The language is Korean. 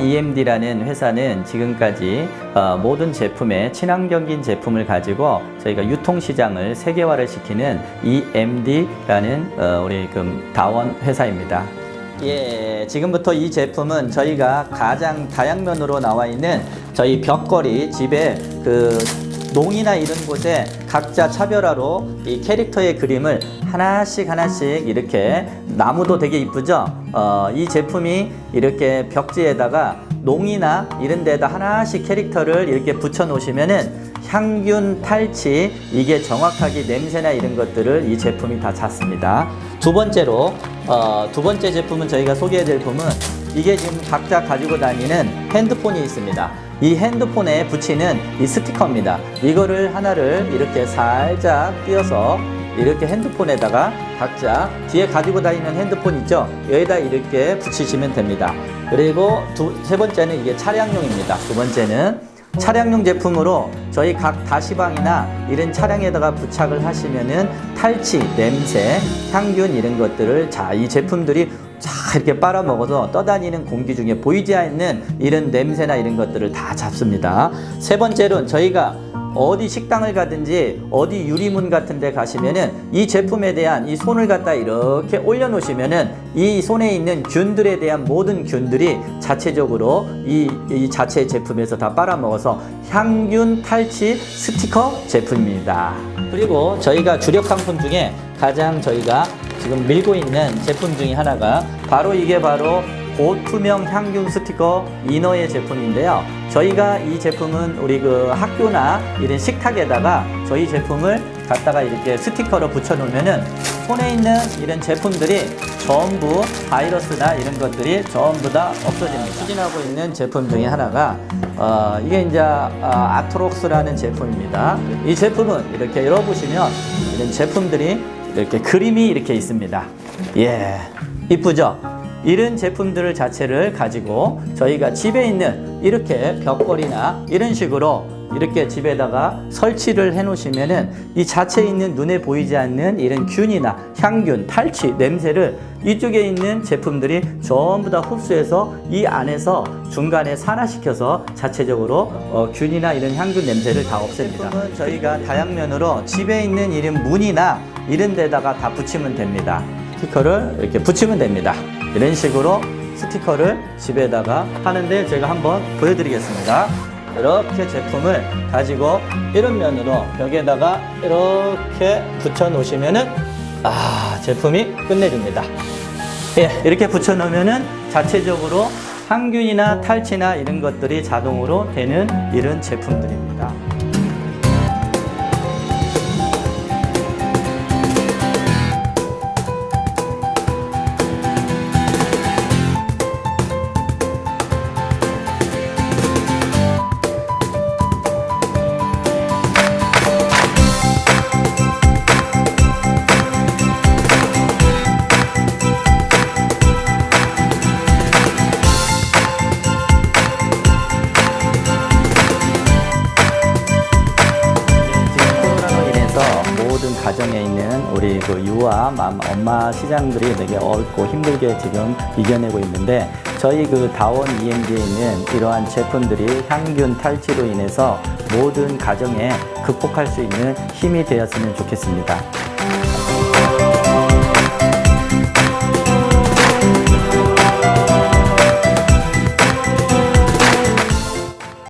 EMD라는 회사는 지금까지 어, 모든 제품에 친환경인 제품을 가지고 저희가 유통 시장을 세계화를 시키는 EMD라는 어, 우리 그 다원 회사입니다. 예, 지금부터 이 제품은 저희가 가장 다양면으로 나와 있는 저희 벽걸이 집에 그 농이나 이런 곳에 각자 차별화로 이 캐릭터의 그림을 하나씩 하나씩 이렇게 나무도 되게 이쁘죠? 어, 이 제품이 이렇게 벽지에다가 농이나 이런 데다 하나씩 캐릭터를 이렇게 붙여 놓으시면은 향균, 탈취 이게 정확하게 냄새나 이런 것들을 이 제품이 다 잡습니다. 두 번째로 어, 두 번째 제품은 저희가 소개해 드릴 제품은 이게 지금 각자 가지고 다니는 핸드폰이 있습니다. 이 핸드폰에 붙이는 이 스티커입니다. 이거를 하나를 이렇게 살짝 띄어서 이렇게 핸드폰에다가 각자 뒤에 가지고 다니는 핸드폰 있죠? 여기다 이렇게 붙이시면 됩니다. 그리고 두, 세 번째는 이게 차량용입니다. 두 번째는 차량용 제품으로 저희 각 다시방이나 이런 차량에다가 부착을 하시면은 탈취, 냄새, 향균 이런 것들을 자, 이 제품들이 자, 이렇게 빨아먹어서 떠다니는 공기 중에 보이지 않는 이런 냄새나 이런 것들을 다 잡습니다. 세 번째로는 저희가 어디 식당을 가든지 어디 유리문 같은 데 가시면은 이 제품에 대한 이 손을 갖다 이렇게 올려 놓으시면은 이 손에 있는 균들에 대한 모든 균들이 자체적으로 이, 이 자체 제품에서 다 빨아먹어서 향균 탈취 스티커 제품입니다. 그리고 저희가 주력 상품 중에 가장 저희가 지금 밀고 있는 제품 중에 하나가 바로 이게 바로 고투명 향균 스티커 이너의 제품인데요. 저희가 이 제품은 우리 그 학교나 이런 식탁에다가 저희 제품을 갖다가 이렇게 스티커로 붙여 놓으면은 손에 있는 이런 제품들이 전부 바이러스나 이런 것들이 전부 다 없어집니다. 추진하고 있는 제품 중에 하나가 어, 이게 이제 어, 아트록스라는 제품입니다. 이 제품은 이렇게 열어보시면 이런 제품들이 이렇게 그림이 이렇게 있습니다. 예, 이쁘죠? 이런 제품들 자체를 가지고 저희가 집에 있는 이렇게 벽걸이나 이런 식으로 이렇게 집에다가 설치를 해 놓으시면은 이 자체에 있는 눈에 보이지 않는 이런 균이나 향균, 탈취, 냄새를 이쪽에 있는 제품들이 전부 다 흡수해서 이 안에서 중간에 산화시켜서 자체적으로 어, 균이나 이런 향균 냄새를 다 없앱니다. 저희가 다양면으로 집에 있는 이런 문이나 이런 데다가 다 붙이면 됩니다. 스티커를 이렇게 붙이면 됩니다. 이런 식으로 스티커를 집에다가 하는데 제가 한번 보여드리겠습니다. 이렇게 제품을 가지고 이런 면으로 벽에다가 이렇게 붙여 놓으시면은 아 제품이 끝내줍니다. 예, 이렇게 붙여 놓으면은 자체적으로 항균이나 탈취나 이런 것들이 자동으로 되는 이런 제품들입니다. 모든 가정에 있는 우리 그 유아 맘, 엄마 시장들이 되게 어렵고 힘들게 지금 이겨내고 있는데 저희 그 다원 EMD에 있는 이러한 제품들이 향균 탈취로 인해서 모든 가정에 극복할 수 있는 힘이 되었으면 좋겠습니다.